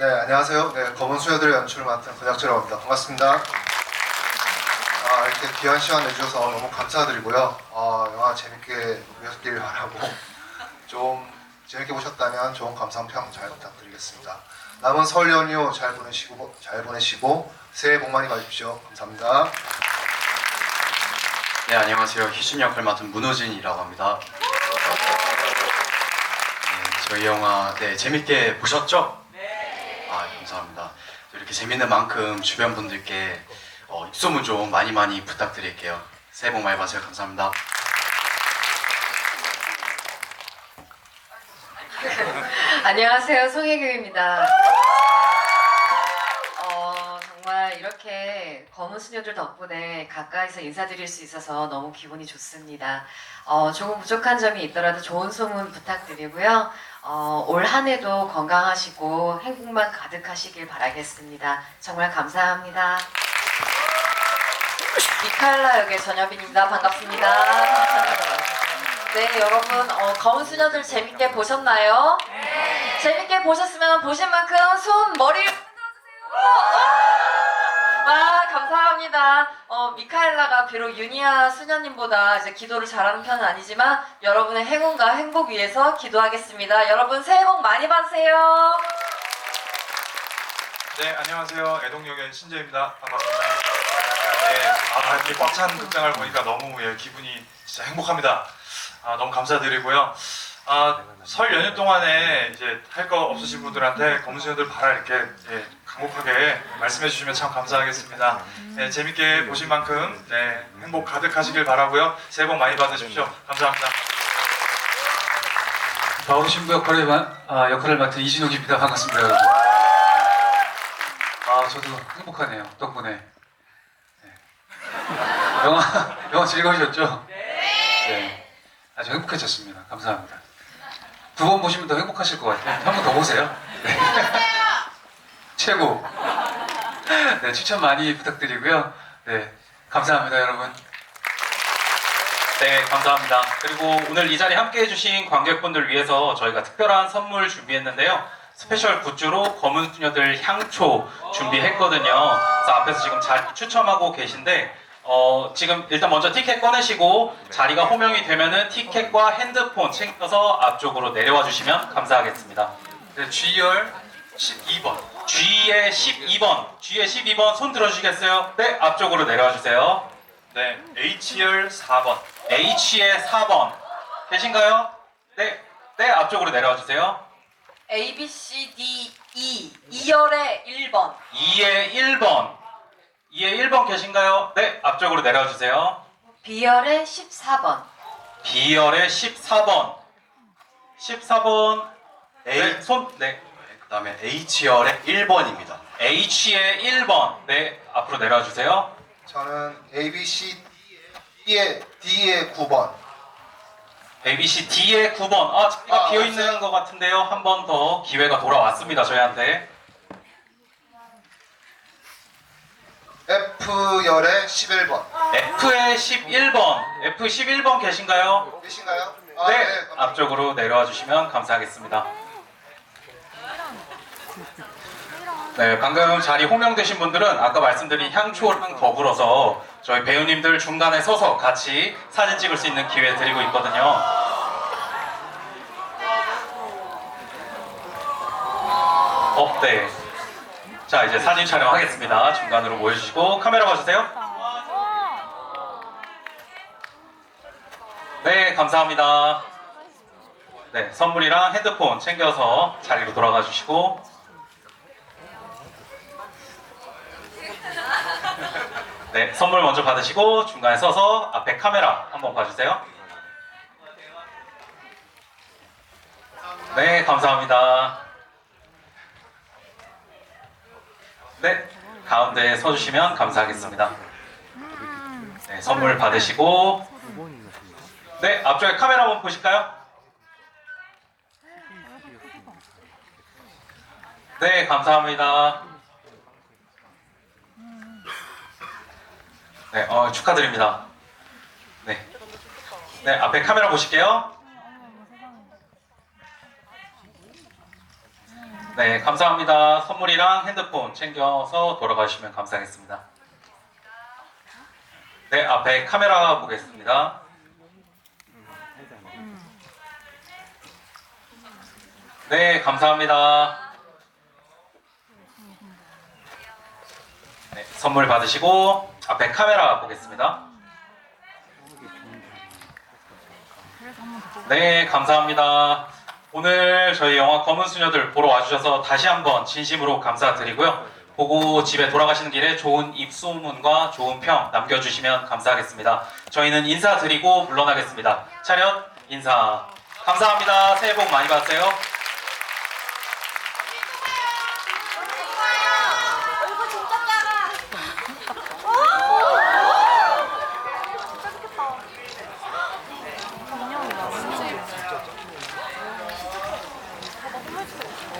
안녕하세요. 네, 검은 수녀들의 연출을 맡은 권혁재라고 합니다. 반갑습니다. 아, 이렇게 귀한 시간 내주셔서 너무 감사드리고요. 아, 영화 재밌게 보셨길 바라고 좀 재밌게 보셨다면 좋은 감상평 잘 부탁드리겠습니다. 남은 설 연휴 잘 보내시고 잘 보내시고 새해 복 많이 받으십시오. 감사합니다. 네 안녕하세요 희준 역을 맡은 문호진이라고 합니다. 네, 저희 영화 네 재밌게 보셨죠? 네. 아 감사합니다. 이렇게 재밌는 만큼 주변 분들께 어, 입소문 좀 많이 많이 부탁드릴게요. 새해 복 많이 받으세요. 감사합니다. 안녕하세요, 송혜교입니다. 검은 수녀들 덕분에 가까이서 인사드릴 수 있어서 너무 기분이 좋습니다. 어, 조금 부족한 점이 있더라도 좋은 소문 부탁드리고요. 어, 올 한 해도 건강하시고 행복만 가득하시길 바라겠습니다. 정말 감사합니다. 미카엘라 역의 전여빈입니다. 반갑습니다. 네, 여러분, 어, 검은 수녀들 재밌게 보셨나요? 재밌게 보셨으면 보신 만큼 손, 머리 와 감사합니다. 어, 미카엘라가 비록 유니아 수녀님보다 이제 기도를 잘하는 편은 아니지만 여러분의 행운과 행복 위해서 기도하겠습니다. 여러분 새해 복 많이 받으세요. 네, 안녕하세요. 애동역의 신재입니다. 반갑습니다. 네, 아, 다 이렇게 꽉 찬 극장을 보니까 너무 예, 기분이 진짜 행복합니다. 아, 너무 감사드리고요. 아, 설 연휴 동안에 이제 할 거 없으신 분들한테 검은수녀들 바라 이렇게 예, 강목하게 말씀해 주시면 참 감사하겠습니다. 네, 재밌게 보신 만큼 네, 행복 가득하시길 바라고요. 새해 복 많이 받으십시오. 감사합니다. 바로 신부 역할을, 마- 아, 역할을 맡은 이진욱입니다. 반갑습니다, 여러분. 아, 저도 행복하네요. 덕분에. 네. 영화, 영화 즐거우셨죠? 네. 아주 행복해졌습니다. 감사합니다. 두 번 보시면 더 행복하실 것 같아요. 한 번 더 보세요. 네. 최고. 네, 추천 많이 부탁드리고요. 네. 감사합니다, 여러분. 네, 감사합니다. 그리고 오늘 이 자리에 함께 해주신 관객분들 위해서 저희가 특별한 선물 준비했는데요. 스페셜 굿즈로 검은 수녀들 향초 준비했거든요. 그래서 앞에서 지금 잘 추첨하고 계신데, 어, 지금 일단 먼저 티켓 꺼내시고 자리가 호명이 되면은 티켓과 핸드폰 챙겨서 앞쪽으로 내려와 주시면 감사하겠습니다. 네, G열 12번. G의 12번, G의 12번 손 들어주시겠어요? 네, 앞쪽으로 내려와 주세요. 네, H열 4번. H의 4번 계신가요? 네, 네 앞쪽으로 내려와 주세요. A B C D E 2열의 1번. 2의 1번, 2의 1번 계신가요? 네, 앞쪽으로 내려와 주세요. B열의 14번. B열의 14번, 14번, A 네, 손, 네, 그다음에 H열의 1번입니다. H의 1번, 네, 앞으로 내려와 주세요. 저는 A, B, C, D의 D의 9번. ABC D의 9번, 아, 자리가 아, 비어 있는 것 같은데요. 한 번 더 기회가 돌아왔습니다, 저희한테. F열의 11번. F의 11번, F 11번 계신가요? 계신가요? 아, 네, 감사합니다. 앞쪽으로 내려와 주시면 감사하겠습니다. 네, 방금 자리 호명되신 분들은 아까 말씀드린 향초랑 더불어서 저희 배우님들 중간에 서서 같이 사진 찍을 수 있는 기회 드리고 있거든요. 어, 네. 자, 이제 사진 촬영하겠습니다. 중간으로 모여주시고 카메라 봐주세요. 네, 감사합니다. 네, 선물이랑 핸드폰 챙겨서 자리로 돌아가 주시고. 네, 선물 먼저 받으시고 중간에 서서 앞에 카메라 한번 봐주세요. 네, 감사합니다. 네, 가운데에 서주시면 감사하겠습니다. 네, 선물 받으시고 네, 앞쪽에 카메라 한번 보실까요? 네, 감사합니다. 네, 어, 축하드립니다. 네. 네, 앞에 카메라 보실게요. 네, 감사합니다. 선물이랑 핸드폰 챙겨서 돌아가시면 감사하겠습니다. 네, 앞에 카메라 보겠습니다. 네, 감사합니다. 네, 선물 받으시고 앞에 카메라 보겠습니다. 네, 감사합니다. 오늘 저희 영화 검은 수녀들 보러 와주셔서 다시 한번 진심으로 감사드리고요. 보고 집에 돌아가시는 길에 좋은 입소문과 좋은 평 남겨주시면 감사하겠습니다. 저희는 인사드리고 물러나겠습니다. 차렷 인사. 감사합니다. 새해 복 많이 받으세요.